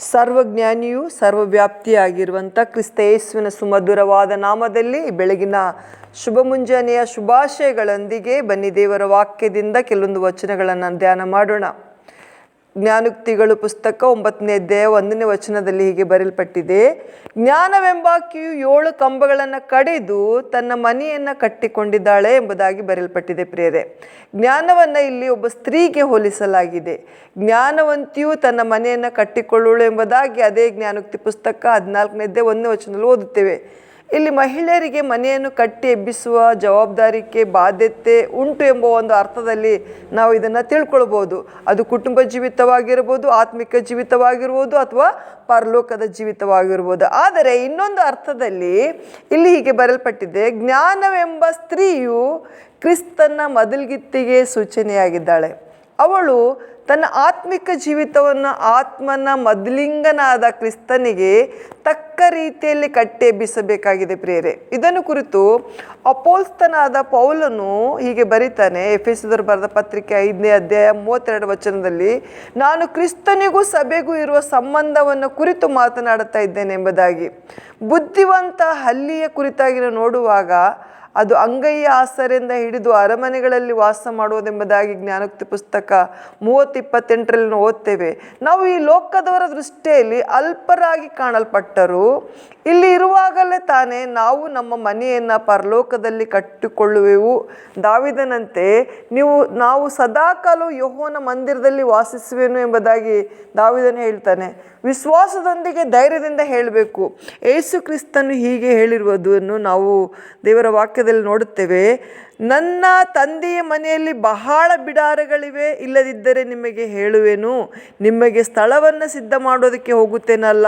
ಸರ್ವಜ್ಞಾನಿಯು ಸರ್ವವ್ಯಾಪ್ತಿಯಾಗಿರುವಂಥ ಕ್ರಿಸ್ತ ಯೇಸುವಿನ ಸುಮಧುರವಾದ ನಾಮದಲ್ಲಿ ಬೆಳಗಿನ ಶುಭ ಮುಂಜಾನೆಯ ಶುಭಾಶಯಗಳೊಂದಿಗೆ ಬನ್ನಿ ದೇವರ ವಾಕ್ಯದಿಂದ ಕೆಲವೊಂದು ವಚನಗಳನ್ನು ಧ್ಯಾನ ಮಾಡೋಣ. ಜ್ಞಾನೋಕ್ತಿಗಳು ಪುಸ್ತಕ ಒಂಬತ್ತನೇ ಅಧ್ಯಾಯ ಒಂದನೇ ವಚನದಲ್ಲಿ ಹೀಗೆ ಬರೆಯಲ್ಪಟ್ಟಿದೆ ಜ್ಞಾನವೆಂಬಾಕಿಯು ಏಳು ಕಂಬಗಳನ್ನು ಕಡಿದು ತನ್ನ ಮನೆಯನ್ನು ಕಟ್ಟಿಕೊಂಡಿದ್ದಾಳೆ ಎಂಬುದಾಗಿ ಬರೆಯಲ್ಪಟ್ಟಿದೆ ಪ್ರಿಯರೇ. ಜ್ಞಾನವನ್ನು ಇಲ್ಲಿ ಒಬ್ಬ ಸ್ತ್ರೀಗೆ ಹೋಲಿಸಲಾಗಿದೆ. ಜ್ಞಾನವಂತಿಯು ತನ್ನ ಮನೆಯನ್ನು ಕಟ್ಟಿಕೊಳ್ಳುವಳು ಎಂಬುದಾಗಿ ಅದೇ ಜ್ಞಾನೋಕ್ತಿ ಪುಸ್ತಕ ಹದಿನಾಲ್ಕನೇದ್ದೇ ಒಂದನೇ ವಚನದಲ್ಲಿ ಓದುತ್ತೇವೆ. ಇಲ್ಲಿ ಮಹಿಳೆಯರಿಗೆ ಮನೆಯನ್ನು ಕಟ್ಟಿ ಎಬ್ಬಿಸುವ ಜವಾಬ್ದಾರಿಕೆ, ಬಾಧ್ಯತೆ ಉಂಟು ಎಂಬ ಒಂದು ಅರ್ಥದಲ್ಲಿ ನಾವು ಇದನ್ನು ತಿಳ್ಕೊಳ್ಬೋದು. ಅದು ಕುಟುಂಬ ಜೀವಿತವಾಗಿರ್ಬೋದು, ಆತ್ಮಿಕ ಜೀವಿತವಾಗಿರ್ಬೋದು ಅಥವಾ ಪರಲೋಕದ ಜೀವಿತವಾಗಿರ್ಬೋದು. ಆದರೆ ಇನ್ನೊಂದು ಅರ್ಥದಲ್ಲಿ ಇಲ್ಲಿ ಹೀಗೆ ಬರಲ್ಪಟ್ಟಿದೆ ಜ್ಞಾನವೆಂಬ ಸ್ತ್ರೀಯು ಕ್ರಿಸ್ತನ ಮೊದಲ್ಗಿತ್ತಿಗೆ ಸೂಚನೆಯಾಗಿದ್ದಾಳೆ. ಅವಳು ತನ್ನ ಆತ್ಮಿಕ ಜೀವಿತವನ್ನು ಆತ್ಮನ ಮದ್ಲಿಂಗನಾದ ಕ್ರಿಸ್ತನಿಗೆ ತಕ್ಕ ರೀತಿಯಲ್ಲಿ ಕಟ್ಟೆಬ್ಬಿಸಬೇಕಾಗಿದೆ ಪ್ರಿಯರೇ. ಇದನ್ನು ಕುರಿತು ಅಪೋಲ್ಸ್ತನಾದ ಪೌಲನು ಹೀಗೆ ಬರೀತಾನೆ ಎಸ್ ಬರೆದ ಪತ್ರಿಕೆ ಐದನೇ ಅಧ್ಯಾಯ ಮೂವತ್ತೆರಡು ವಚನದಲ್ಲಿ, ನಾನು ಕ್ರಿಸ್ತನಿಗೂ ಸಭೆಗೂ ಇರುವ ಸಂಬಂಧವನ್ನು ಕುರಿತು ಮಾತನಾಡುತ್ತಾ ಇದ್ದೇನೆ ಎಂಬುದಾಗಿ. ಬುದ್ಧಿವಂತ ಹಲ್ಲಿಯ ಕುರಿತಾಗಿ ನೋಡುವಾಗ ಅದು ಅಂಗೈಯ ಆಸರೆಯಿಂದ ಹಿಡಿದು ಅರಮನೆಗಳಲ್ಲಿ ವಾಸ ಮಾಡುವುದೆಂಬುದಾಗಿ ಜ್ಞಾನೋಕ್ತಿ ಪುಸ್ತಕ ಮೂವತ್ತಿಪ್ಪತ್ತೆಂಟರಲ್ಲಿ ಓದ್ತೇವೆ. ನಾವು ಈ ಲೋಕದವರ ದೃಷ್ಟಿಯಲ್ಲಿ ಅಲ್ಪರಾಗಿ ಕಾಣಲ್ಪಟ್ಟರು, ಇಲ್ಲಿ ಇರುವಾಗಲೇ ತಾನೇ ನಾವು ನಮ್ಮ ಮನೆಯನ್ನು ಪರಲೋಕದಲ್ಲಿ ಕಟ್ಟಿಕೊಳ್ಳುವೆವು. ದಾವಿದನಂತೆ, ನೀವು, ನಾವು ಸದಾಕಾಲ ಯೋಹೋನ ಮಂದಿರದಲ್ಲಿ ವಾಸಿಸುವೆನು ಎಂಬುದಾಗಿ ದಾವಿದನು ಹೇಳ್ತಾನೆ. ವಿಶ್ವಾಸದೊಂದಿಗೆ ಧೈರ್ಯದಿಂದ ಹೇಳಬೇಕು. ಯೇಸು ಕ್ರಿಸ್ತನು ಹೀಗೆ ಹೇಳಿರುವುದನ್ನು ನಾವು ದೇವರ ವಾಕ್ಯದಲ್ಲಿ ನೋಡುತ್ತೇವೆ, ನನ್ನ ತಂದೆಯ ಮನೆಯಲ್ಲಿ ಬಹಳ ಬಿಡಾರಗಳಿವೆ, ಇಲ್ಲದಿದ್ದರೆ ನಿಮಗೆ ಹೇಳುವೆನು, ನಿಮಗೆ ಸ್ಥಳವನ್ನು ಸಿದ್ಧ ಮಾಡೋದಕ್ಕೆ ಹೋಗುತ್ತೇನಲ್ಲ?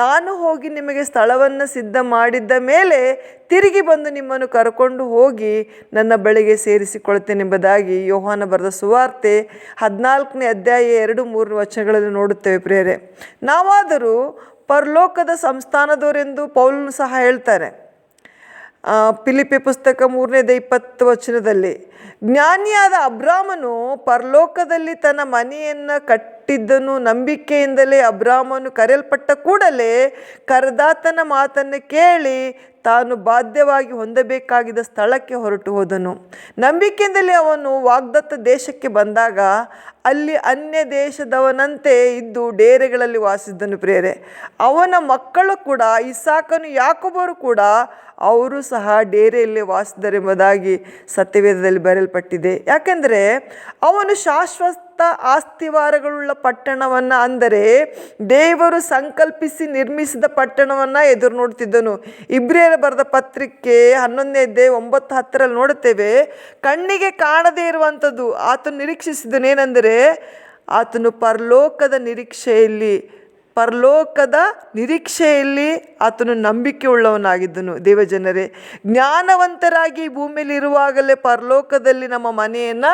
ನಾನು ಹೋಗಿ ನಿಮಗೆ ಸ್ಥಳವನ್ನು ಸಿದ್ಧ ಮಾಡಿದ್ದ ಮೇಲೆ ತಿರುಗಿ ಬಂದು ನಿಮ್ಮನ್ನು ಕರ್ಕೊಂಡು ಹೋಗಿ ನನ್ನ ಬಳಿಗೆ ಸೇರಿಸಿಕೊಳ್ತೇನೆಂಬುದಾಗಿ ಯೋಹಾನ ಬರೆದ ಸುವಾರ್ತೆ ಹದಿನಾಲ್ಕನೇ ಅಧ್ಯಾಯ ಎರಡು ಮೂರು ವಚನಗಳಲ್ಲಿ ನೋಡುತ್ತೇವೆ ಪ್ರೇರೆ ನಾವಾದರೂ ಪರಲೋಕದ ಸಂಸ್ಥಾನದವರೆಂದು ಪೌಲನು ಸಹ ಹೇಳ್ತಾರೆ ಆ, ಫಿಲಿಪಿ ಪುಸ್ತಕ ಮೂರನೇದ ಇಪ್ಪತ್ತು ವಚನದಲ್ಲಿ ಜ್ಞಾನಿಯಾದ ಅಬ್ರಾಮನು ಪರಲೋಕದಲ್ಲಿ ತನ್ನ ಮನೆಯನ್ನು ಕಟ್ಟಿದ್ದನು ನಂಬಿಕೆಯಿಂದಲೇ ಅಬ್ರಾಮನು ಕರೆಯಲ್ಪಟ್ಟ ಕೂಡಲೇ ಕರೆದಾತನ ಮಾತನ್ನು ಕೇಳಿ ತಾನು ಬಾಧ್ಯವಾಗಿ ಹೊಂದಬೇಕಾಗಿದ್ದ ಸ್ಥಳಕ್ಕೆ ಹೊರಟು ಹೋದನು. ನಂಬಿಕೆಯಿಂದಲೇ ಅವನು ವಾಗ್ದತ್ತ ದೇಶಕ್ಕೆ ಬಂದಾಗ ಅಲ್ಲಿ ಅನ್ಯ ದೇಶದವನಂತೆ ಇದ್ದು ಡೇರೆಗಳಲ್ಲಿ ವಾಸಿಸಿದನು ಪ್ರೇರೆ ಅವನ ಮಕ್ಕಳು ಕೂಡ, ಇಸಾಕನು ಯಾಕೊಬ್ಬರು ಕೂಡ ಅವರು ಸಹ ಡೇರೆಯಲ್ಲಿ ವಾಸಿಸಿದರೆಂಬುದಾಗಿ ಸತ್ಯವೇದದಲ್ಲಿ ಬರೆಯಲ್ಪಟ್ಟಿದೆ. ಯಾಕೆಂದರೆ ಅವನು ಶಾಶ್ವತ ಆಸ್ತಿವಾರಗಳುಳ್ಳ ಪಟ್ಟಣವನ್ನು ಅಂದರೆ ದೇವರು ಸಂಕಲ್ಪಿಸಿ ನಿರ್ಮಿಸಿದ ಪಟ್ಟಣವನ್ನು ಎದುರು ನೋಡ್ತಿದ್ದನು. ಇಬ್ರಿಯರ ಬರೆದ ಪತ್ರಿಕೆ ಹನ್ನೊಂದನೇ ಒಂಬತ್ತು ಹತ್ತರಲ್ಲಿ ನೋಡುತ್ತೇವೆ, ಕಣ್ಣಿಗೆ ಕಾಣದೇ ಇರುವಂಥದ್ದು ಆತನು ನಿರೀಕ್ಷಿಸಿದನೇನೆಂದರೆ ಆತನು ಪರಲೋಕದ ನಿರೀಕ್ಷೆಯಲ್ಲಿ ಪರಲೋಕದ ನಿರೀಕ್ಷೆಯಲ್ಲಿ ಆತನು ನಂಬಿಕೆ ಉಳ್ಳವನಾಗಿದ್ದನು ದೇವಜನರೇ, ಜ್ಞಾನವಂತರಾಗಿ ಭೂಮಿಯಲ್ಲಿ ಇರುವಾಗಲೇ ಪರಲೋಕದಲ್ಲಿ ನಮ್ಮ ಮನೆಯನ್ನು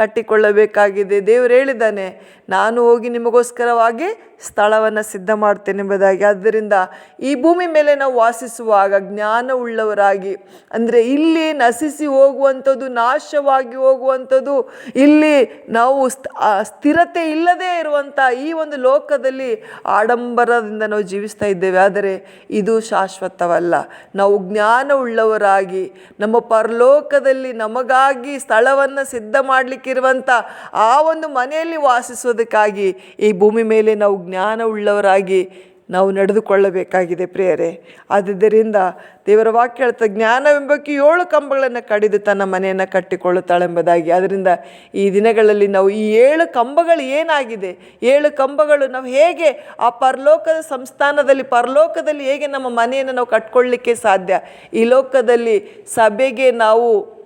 ಕಟ್ಟಿಕೊಳ್ಳಬೇಕಾಗಿದೆ. ದೇವರು ಹೇಳಿದ್ದಾನೆ ನಾನು ಹೋಗಿ ನಿಮಗೋಸ್ಕರವಾಗಿ ಸ್ಥಳವನ್ನು ಸಿದ್ಧ ಮಾಡ್ತೇನೆ ಎಂಬುದಾಗಿ. ಆದ್ದರಿಂದ ಈ ಭೂಮಿ ಮೇಲೆ ನಾವು ವಾಸಿಸುವಾಗ ಜ್ಞಾನವುಳ್ಳವರಾಗಿ, ಅಂದರೆ ಇಲ್ಲಿ ನಶಿಸಿ ಹೋಗುವಂಥದ್ದು, ನಾಶವಾಗಿ ಹೋಗುವಂಥದ್ದು, ಇಲ್ಲಿ ನಾವು ಸ್ಥಿರತೆ ಇಲ್ಲದೇ ಇರುವಂಥ ಈ ಒಂದು ಲೋಕದಲ್ಲಿ ಆಡಂಬರದಿಂದ ನಾವು ಜೀವಿಸ್ತಾ ಇದ್ದೇವೆ. ಆದರೆ ಇದು ಶಾಶ್ವತವಲ್ಲ. ನಾವು ಜ್ಞಾನವುಳ್ಳವರಾಗಿ, ನಮ್ಮ ಪರಲೋಕದಲ್ಲಿ ನಮಗಾಗಿ ಸ್ಥಳವನ್ನು ಸಿದ್ಧ ಮಾಡಲಿಕ್ಕಿರುವಂಥ ಆ ಒಂದು ಮನೆಯಲ್ಲಿ ವಾಸಿಸೋದಕ್ಕಾಗಿ ಈ ಭೂಮಿ ಮೇಲೆ ನಾವು ಜ್ಞಾನವುಳ್ಳವರಾಗಿ ನಾವು ನಡೆದುಕೊಳ್ಳಬೇಕಾಗಿದೆ ಪ್ರಿಯರೇ. ಆದ್ದರಿಂದ ದೇವರ ವಾಕ್ಯ ಹೇಳ್ತಾ ಜ್ಞಾನವೆಂಬಕ್ಕೆ ಏಳು ಕಂಬಗಳನ್ನು ಕಡಿದು ತನ್ನ ಮನೆಯನ್ನು ಕಟ್ಟಿಕೊಳ್ಳುತ್ತಾಳೆಂಬುದಾಗಿ. ಅದರಿಂದ ಈ ದಿನಗಳಲ್ಲಿ ನಾವು ಈ ಏಳು ಕಂಬಗಳು ಏನಾಗಿದೆ? ಏಳು ಕಂಬಗಳು ನಾವು ಹೇಗೆ ಆ ಪರಲೋಕದ ಸಂಸ್ಥಾನದಲ್ಲಿ, ಪರಲೋಕದಲ್ಲಿ ಹೇಗೆ ನಮ್ಮ ಮನೆಯನ್ನು ನಾವು ಕಟ್ಕೊಳ್ಳಿಕ್ಕೆ ಸಾಧ್ಯ? ಈ ಲೋಕದಲ್ಲಿ ಸಭೆಗೆ ನಾವು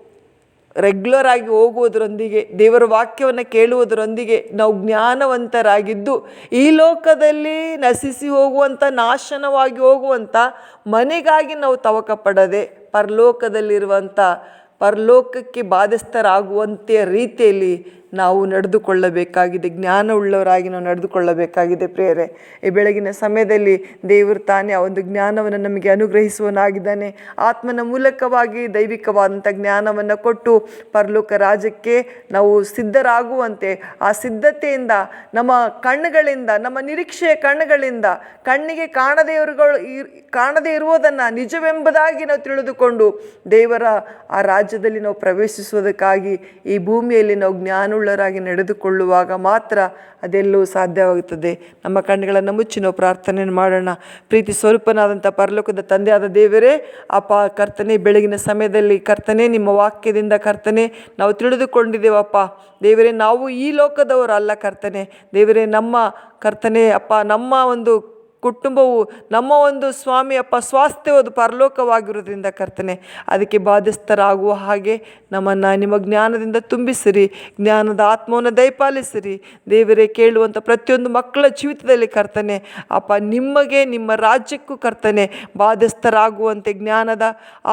ರೆಗ್ಯುಲರ್ ಆಗಿ ಹೋಗುವುದರೊಂದಿಗೆ, ದೇವರ ವಾಕ್ಯವನ್ನು ಕೇಳುವುದರೊಂದಿಗೆ ನಾವು ಜ್ಞಾನವಂತರಾಗಿದ್ದು, ಈ ಲೋಕದಲ್ಲಿ ನಶಿಸಿ ಹೋಗುವಂಥ, ನಾಶನವಾಗಿ ಹೋಗುವಂಥ ಮನೆಗಾಗಿ ನಾವು ತವಕ ಪಡದೆ ಪರಲೋಕದಲ್ಲಿರುವಂಥ, ಪರಲೋಕಕ್ಕೆ ಬಾಧಿಸ್ತರಾಗುವಂತೆಯ ರೀತಿಯಲ್ಲಿ ನಾವು ನಡೆದುಕೊಳ್ಳಬೇಕಾಗಿದೆ, ಜ್ಞಾನವುಳ್ಳವರಾಗಿ ನಾವು ನಡೆದುಕೊಳ್ಳಬೇಕಾಗಿದೆ ಪ್ರೇರೆ ಈ ಬೆಳಗಿನ ಸಮಯದಲ್ಲಿ ದೇವರು ತಾನೇ ಆ ಒಂದು ಜ್ಞಾನವನ್ನು ನಮಗೆ ಅನುಗ್ರಹಿಸುವನಾಗಿದ್ದಾನೆ ಆತ್ಮನ ಮೂಲಕವಾಗಿ ದೈವಿಕವಾದಂಥ ಜ್ಞಾನವನ್ನು ಕೊಟ್ಟು ಪರಲೋಕ ರಾಜ್ಯಕ್ಕೆ ನಾವು ಸಿದ್ಧರಾಗುವಂತೆ, ಆ ಸಿದ್ಧತೆಯಿಂದ, ನಮ್ಮ ಕಣ್ಣುಗಳಿಂದ, ನಮ್ಮ ನಿರೀಕ್ಷೆಯ ಕಣ್ಣುಗಳಿಂದ, ಕಣ್ಣಿಗೆ ಕಾಣದೇ ಇರುಗಳು ಕಾಣದೇ ಇರುವುದನ್ನು ನಿಜವೆಂಬುದಾಗಿ ನಾವು ತಿಳಿದುಕೊಂಡು ದೇವರ ಆ ರಾಜ್ಯದಲ್ಲಿ ನಾವು ಪ್ರವೇಶಿಸುವುದಕ್ಕಾಗಿ ಈ ಭೂಮಿಯಲ್ಲಿ ನಾವು ಜ್ಞಾನವುಳ್ಳರಾಗಿ ನಡೆದುಕೊಳ್ಳುವಾಗ ಮಾತ್ರ ಅದೆಲ್ಲವೂ ಸಾಧ್ಯವಾಗುತ್ತದೆ. ನಮ್ಮ ಕಣ್ಣುಗಳನ್ನು ಮುಚ್ಚಿ ನಾವು ಪ್ರಾರ್ಥನೆಯನ್ನು ಮಾಡೋಣ. ಪ್ರೀತಿ ಸ್ವರೂಪನಾದಂಥ ಪರಲೋಕದ ತಂದೆಯಾದ ದೇವರೇ, ಅಪ್ಪ, ಕರ್ತನೆ, ಬೆಳಗಿನ ಸಮಯದಲ್ಲಿ ಕರ್ತನೆ, ನಿಮ್ಮ ವಾಕ್ಯದಿಂದ ಕರ್ತನೆ, ನಾವು ತಿಳಿದುಕೊಂಡಿದ್ದೇವಪ್ಪ ದೇವರೇ, ನಾವು ಈ ಲೋಕದವರು ಅಲ್ಲ ಕರ್ತನೆ. ದೇವರೇ, ನಮ್ಮ ಕರ್ತನೆ, ಅಪ್ಪ, ನಮ್ಮ ಒಂದು ಕುಟುಂಬವು ನಮ್ಮ ಒಂದು ಸ್ವಾಮಿಯಪ್ಪ ಸ್ವಾಸ್ಥ್ಯವದು ಪರಲೋಕವಾಗಿರುವುದರಿಂದ ಕರ್ತನೆ, ಅದಕ್ಕೆ ಬಾಧ್ಯಸ್ಥರಾಗುವ ಹಾಗೆ ನಮ್ಮನ್ನು ನಿಮ್ಮ ಜ್ಞಾನದಿಂದ ತುಂಬಿಸಿರಿ, ಜ್ಞಾನದ ಆತ್ಮವನ್ನು ದಯಪಾಲಿಸಿರಿ. ದೇವರೇ ಕೇಳುವಂಥ ಪ್ರತಿಯೊಂದು ಮಕ್ಕಳ ಜೀವಿತದಲ್ಲಿ ಕರ್ತನೆ, ಅಪ್ಪ ನಿಮಗೆ ನಿಮ್ಮ ರಾಜ್ಯಕ್ಕೂ ಕರ್ತನೆ, ಬಾಧ್ಯಸ್ಥರಾಗುವಂತೆ ಜ್ಞಾನದ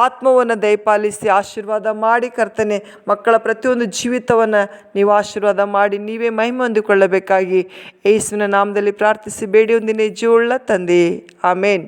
ಆತ್ಮವನ್ನು ದಯಪಾಲಿಸಿ ಆಶೀರ್ವಾದ ಮಾಡಿ ಕರ್ತನೆ, ಮಕ್ಕಳ ಪ್ರತಿಯೊಂದು ಜೀವಿತವನ್ನು ನೀವು ಆಶೀರ್ವಾದ ಮಾಡಿ ನೀವೇ ಮಹಿಮೆ ಹೊಂದಿಕೊಳ್ಳಬೇಕಾಗಿ. ಯೇಸುವಿನ ನಾಮದಲ್ಲಿ ಪ್ರಾರ್ಥಿಸಿ ಬೇಡಿ ಒಂದಿನ తంది ఆమెన్.